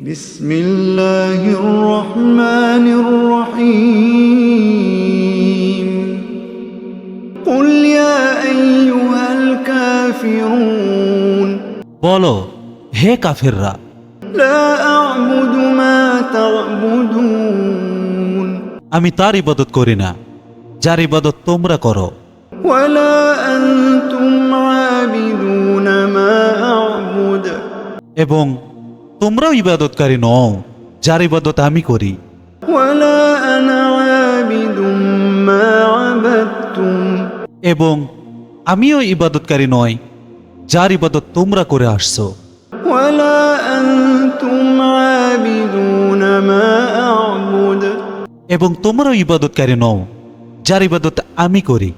بسم الله الرحمن الرحيم قل يا أيها الكافرون বলো হে কাফেররা لا أعبد ما تعبدون আমি তার ইবাদত করি না যার ইবাদত তোমরা করো ولا أنتم عابدون ما أعبد এবং তোমরাও ইবাদতকারী নও যার ইবাদত আমি করি। এবং আমিও ইবাদতকারী নই যার ইবাদত তোমরা করে আসছো। এবং তোমরাও ইবাদতকারী নও যার ইবাদত আমি করি।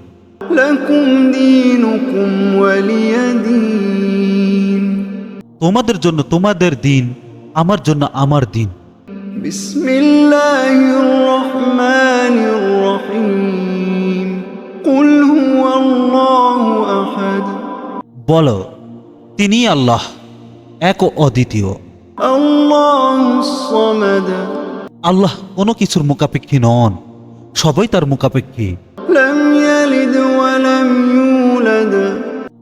লাকুম দীনুকুম ওয়ালিয়া তোমাদের জন্য তোমাদের দিন আমার জন্য আমার দিন। বল তিনি আল্লাহ এক ও অদ্বিতীয়। আল্লাহ কোনো কিছুর মুখাপেক্ষী নন সবাই তার মুখাপেক্ষী।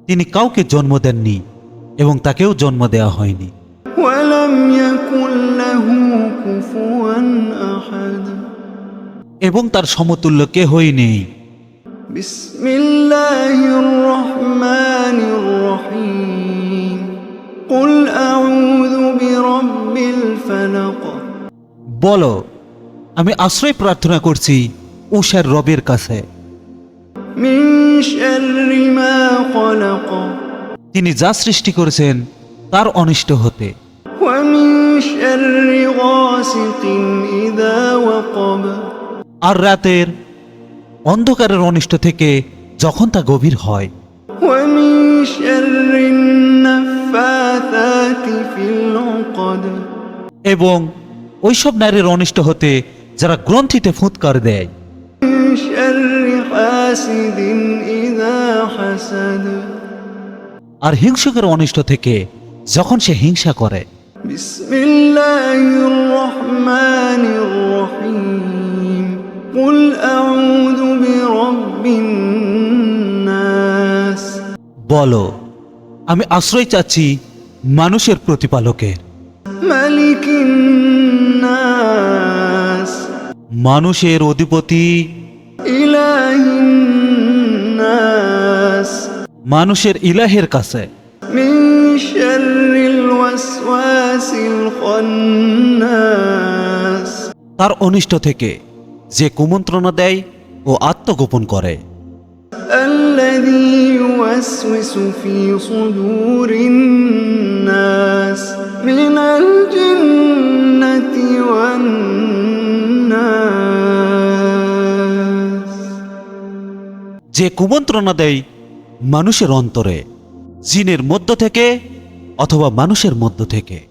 তিনি কাউকে জন্ম দেননি এবং তাকেও জন্ম দেওয়া হয়নি। এবং তার সমতুল্য কেহই নেই। বল বলো আমি আশ্রয় প্রার্থনা করছি উষার রবের কাছে। মিন শাররি তিনি যা সৃষ্টি করেছেন তার অনিষ্ট হতে ومن شر غاسق إذا وقب আর রাতের অন্ধকারের অনিষ্ট থেকে যখন তা গভীর হয় ومن شر النفاثات في العقد এবং ওইসব নারীর অনিষ্ট হতে যারা গ্রন্থিতে ফুৎকার দেয় من شر حاسد إذا حسد আর হিংসকের অনিষ্ট থেকে যখন সে হিংসা করে। বল আমি আশ্রয় চাচ্ছি মানুষের প্রতিপালকের মানুষের অধিপতি ইলা মানুষের ইলাহের কাছে। তার অনিষ্ট থেকে যে কুমন্ত্রণা দেয় ও আত্মগোপন করে। যে কুমন্ত্রণা দেয় মানুষের অন্তরে জিনের মধ্য থেকে অথবা মানুষের মধ্য থেকে।